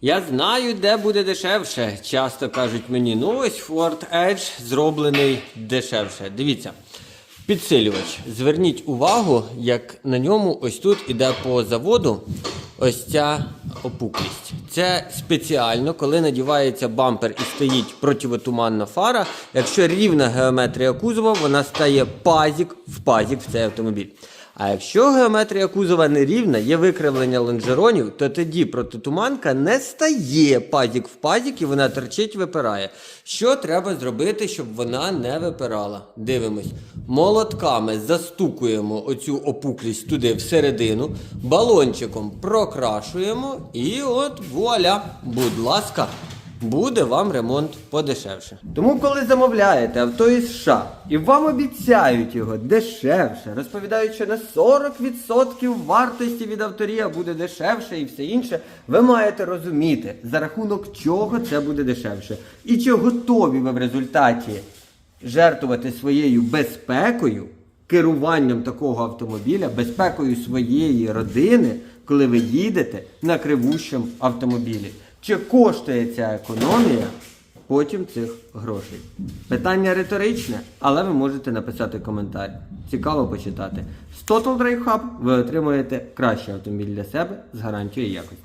Я знаю, де буде дешевше. Часто кажуть мені, ну ось Ford Edge зроблений дешевше. Дивіться, підсилювач. Зверніть увагу, як на ньому ось тут іде по заводу ось ця опуклість. Це спеціально, коли надівається бампер і стоїть противотуманна фара. Якщо рівна геометрія кузова, вона стає пазік в пазік в цей автомобіль. А якщо геометрія кузова нерівна, є викривлення лонжеронів, то тоді протитуманка не стає пазік в пазік і вона торчить, випирає. Що треба зробити, щоб вона не випирала? Дивимось. Молотками застукуємо оцю опуклість туди всередину, балончиком прокрашуємо і от вуаля, будь ласка. Буде вам ремонт подешевше. Тому, коли замовляєте авто із США і вам обіцяють його дешевше, розповідають, що на 40% вартості від авторія буде дешевше і все інше, ви маєте розуміти, за рахунок чого це буде дешевше. І чи готові ви в результаті жертвувати своєю безпекою, керуванням такого автомобіля, безпекою своєї родини, коли ви їдете на кривущому автомобілі. Чи коштує ця економія потім цих грошей? Питання риторичне, але ви можете написати коментар. Цікаво почитати. З Total Drive Hub ви отримуєте кращий автомобіль для себе з гарантією якості.